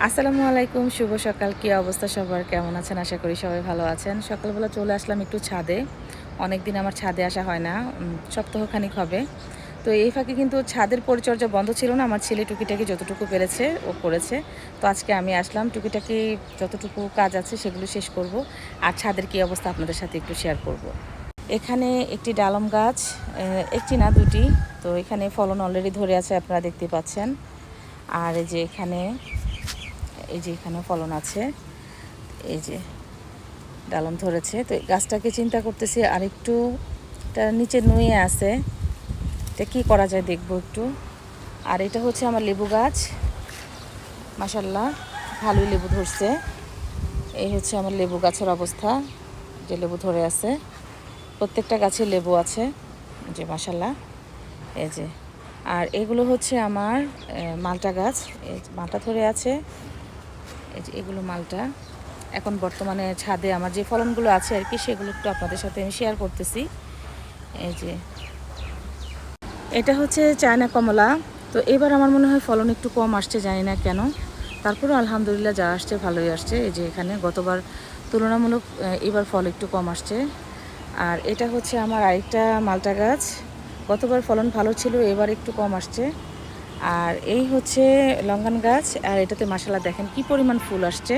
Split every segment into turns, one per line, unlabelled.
আসসালামু আলাইকুম, শুভ সকাল। কি অবস্থা সবার? কেমন আছেন? আশা করি সবাই ভালো আছেন। সকালবেলা চলে আসলাম একটু ছাদে। অনেক দিন আমার ছাদে আসা হয় না। সপ্তাহখানিক হবে। তো এই ফাঁকে কিন্তু ছাদের পরিচর্যা বন্ধ ছিল না। আমার ছেলে টুকিটাকি যতটুকু পেরেছে, ও করেছে। তো আজকে আমি আসলাম। টুকিটাকি যতটুকু কাজ আছে, সেগুলো শেষ করব। আর ছাদের কি অবস্থা আপনাদের সাথে একটু শেয়ার করব। এখানে একটি ডালম গাছ একটি না দুটি। তো এখানে ফলন অলরেডি ধরে আছে, আপনারা দেখতে পাচ্ছেন। আর এই যে এখানে এই যে এখানে ফলন আছে, এই যে ডালম ধরেছে। তো গাছটাকে চিন্তা করতেছি আর একটু তার নিচে নুয়ে আছে, এটা কী করা যায় দেখব একটু। আর এটা হচ্ছে আমার লেবু গাছ মাসাল্লাহ ভালোই লেবু ধরছে। এই হচ্ছে আমার লেবু গাছের অবস্থা, যে লেবু ধরে আছে। প্রত্যেকটা গাছে লেবু আছে, যে মাসাল্লাহ এই যে। আর এগুলো হচ্ছে আমার মালটা গাছ মালটা ধরে আছে। এগুলো মালটা। এখন বর্তমানে ছাদে আমার যে ফলনগুলো আছে আর কি, সেগুলো একটু আপনাদের সাথে আমি শেয়ার করতেছি। এই যে। এটা হচ্ছে চায়না কমলা। তো এবার আমার মনে হয় ফলন একটু কম আসছে, জানি না কেন। তারপরেও আলহামদুলিল্লাহ যা আসছে ভালোই আসছে। এই যে এখানে গতবার তুলনামূলক এবার ফল একটু কম আসছে। আর এটা হচ্ছে আমার আরেকটা মালটা গাছ। গতবার ফলন ভালো ছিল, এবার একটু কম আসছে। আর এই হচ্ছে লঙ্গান গাছ, আর এটাতে মাসালা দেখেন কি পরিমাণ ফুল আসছে।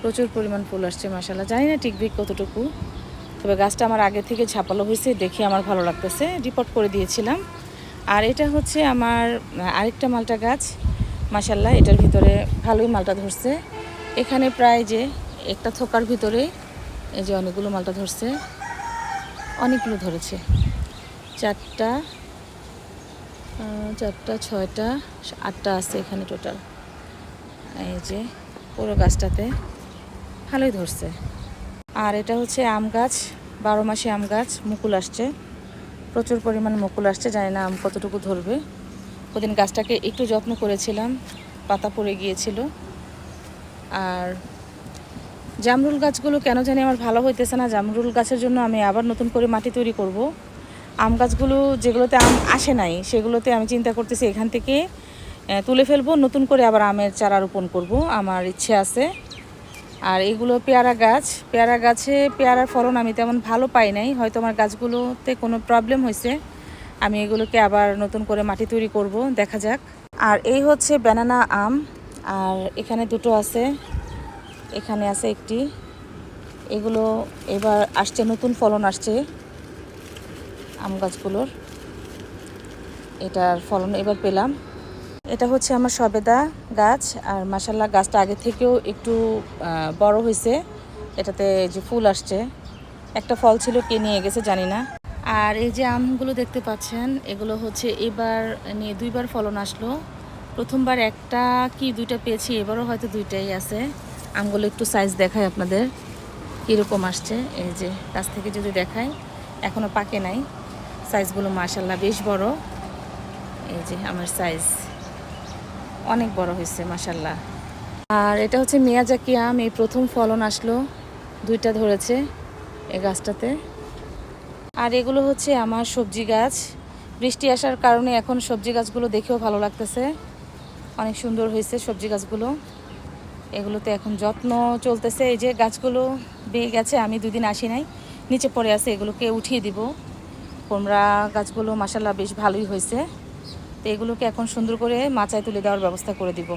প্রচুর পরিমাণ ফুল আসছে মাসালা জানি না টিকবে কতটুকু, তবে গাছটা আমার আগে থেকে ঝাপালো হয়েছে, দেখে আমার ভালো লাগতেছে। রিপোর্ট করে দিয়েছিলাম। আর এটা হচ্ছে আমার, আরেকটা মালটা গাছ। মাসাল্লাহ এটার ভিতরে ভালোই মালটা ধরছে। এখানে প্রায় যে একটা থোকার ভিতরে এই যে অনেকগুলো মালটা ধরছে, অনেকগুলো ধরেছে। চারটা চারটা, ছয়টা, আটটা আছে এখানে টোটাল এই যে পুরো গাছটাতে। ভালোই ধরছে। আর এটা হচ্ছে আম গাছ, বারো মাসে আম গাছ, মুকুল আসছে। প্রচুর পরিমাণ মুকুল আসছে, জানি না আম কতটুকু ধরবে। ওদিন গাছটাকে একটু যত্ন করেছিলাম, পাতা পড়ে গিয়েছিল। আর জামরুল গাছগুলো কেন জানি আমার ভালো হইতেছে না, জামরুল গাছের জন্য আমি আবার নতুন করে মাটি তৈরি করব। আম গাছগুলো যেগুলোতে আম আসে নাই, সেগুলোতে আমি চিন্তা করতেছি এখান থেকে তুলে ফেলব, নতুন করে আবার আমের চারা রোপণ করব, আমার ইচ্ছে আছে। আর এগুলো পেয়ারা গাছ, পেয়ারা গাছে পেয়ারার ফলন আমি তেমন ভালো পাই নাই, হয়তো আমার গাছগুলোতে কোনো প্রবলেম হয়েছে, আমি এগুলোকে আবার নতুন করে মাটি তৈরি করব, দেখা যাক। আর এই হচ্ছে ব্যানানা আম, আর এখানে দুটো আছে, এখানে আছে একটি, এগুলো এবার আসছে, নতুন ফলন আসছে। আম গাছগুলোর। এটার ফলন এবার পেলাম। এটা হচ্ছে আমার সবেদা গাছ, আর মাসাল্লাহ গাছটা আগে থেকেও একটু বড় হয়েছে এটাতে যে ফুল আসছে। একটা ফল ছিল, কে নিয়ে গেছে জানি না। আর এই যে আমগুলো দেখতে পাচ্ছেন, এগুলো হচ্ছে এবার নিয়ে দুইবার ফলন আসলো। প্রথমবার একটা কি দুইটা পেয়েছি, এবারও হয়তো দুইটাই আছে। আমগুলো একটু সাইজ দেখায় আপনাদের। কীরকম আসছে, এই যে কাছ থেকে যদি দেখায় এখনও পাকে নাই। সাইজগুলো মাশাল্লাহ বেশ বড়। এই যে আমার সাইজ অনেক বড় হয়েছে মাসাল্লাহ আর এটা হচ্ছে মিয়াজাকি আম এই প্রথম ফলন আসলো, দুইটা ধরেছে এই গাছটাতে। আর এগুলো হচ্ছে আমার সবজি গাছ। বৃষ্টি আসার কারণে এখন সবজি গাছগুলো দেখেও ভালো লাগতেছে। অনেক সুন্দর হয়েছে সবজি গাছগুলো। এগুলোতে এখন যত্ন চলতেছে। এই যে গাছগুলো বেয়ে গেছে, আমি দুদিন আসি নাই। নিচে পড়ে আছে, এগুলোকে উঠিয়ে দিব। কুমড়া গাছগুলো মাসাল্লাহ বেশ ভালোই হয়েছে। তো এগুলোকে এখন সুন্দর করে মাচায় তুলে দেওয়ার ব্যবস্থা করে দিব।